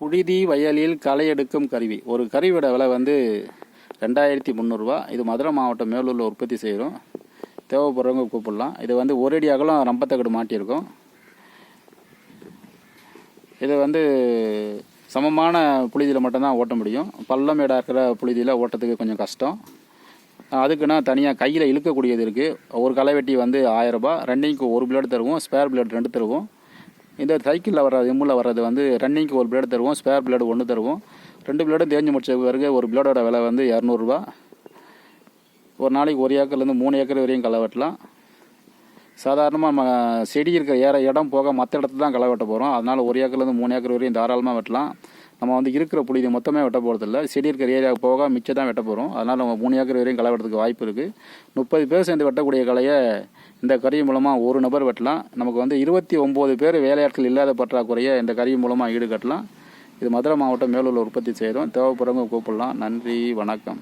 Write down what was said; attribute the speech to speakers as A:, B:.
A: புழுதி வயலில் களை எடுக்கும் கருவி. ஒரு கருவியோட விலை வந்து ரெண்டாயிரத்தி முந்நூறுரூவா இது மதுரை மாவட்டம் மேலூரில் உற்பத்தி செய்கிறோம் தேவைப்படுறவங்க கூப்பிடலாம். இது வந்து ஒரு அடி அகலம் ரம்பத்தக்கடு மாட்டியிருக்கோம். இது வந்து சமமான புழுதியில் மட்டும்தான் ஓட்ட முடியும். பள்ளம் இடம் இருக்கிற புழுதியில் ஓட்டத்துக்கு கொஞ்சம் கஷ்டம். அதுக்குன்னா தனியாக கையில் இழுக்கக்கூடியது இருக்குது ஒரு களைவெட்டி வந்து ஆயரரூபா ரன்னிங்க்கு ஒரு பிளேடு தருவோம். ஸ்பேர் பிளேடு ரெண்டு தருவோம். இந்த சைக்கிளில் வர்றது எம்மில் வர்றது வந்து ரன்னிங்க்கு ஒரு பிளேடு தருவோம் ஸ்பேர் பிளேடு ஒன்று தருவோம். ரெண்டு பிளேடும் தேஞ்சு முடிச்ச பிறகு ஒரு பிளேடோட விலை வந்து இரநூறுபா ஒரு நாளைக்கு ஒரு ஏக்கர்லேருந்து மூணு ஏக்கர் வரையும் களை வெட்டலாம் சாதாரணமாக நம்ம செடி இருக்கிற ஏற இடம் போக மற்ற இடத்துல தான் களை வெட்ட போகிறோம் அதனால் ஒரு ஏக்கர்லேருந்து மூணு ஏக்கர் வரையும் தாராளமாக வெட்டலாம். நம்ம வந்து இருக்கிற புழுதி மொத்தமே வெட்ட போகிறதில்ல செடி இருக்கிற ஏரியா போக மிச்சம் தான் வெட்ட போகிறோம் அதனால் நம்ம மூணு ஏக்கர் வரையும் களை வெட்டுறதுக்கு வாய்ப்பு இருக்குது முப்பது பேர் சேர்ந்து வெட்டக்கூடிய களையை இந்த கருவி மூலமாக ஒரு நபர் வெட்டலாம். நமக்கு வந்து இருபத்தி ஒம்பது பேர் வேலையாட்கள் இல்லாத பற்றாக்குறையை இந்த கருவி மூலமாக ஈடுகட்டலாம். இது மதுரை மாவட்டம் மேலூரில் உற்பத்தி செய்கிறோம் தேவைப்படுறவங்க கூப்பிடலாம். நன்றி வணக்கம்.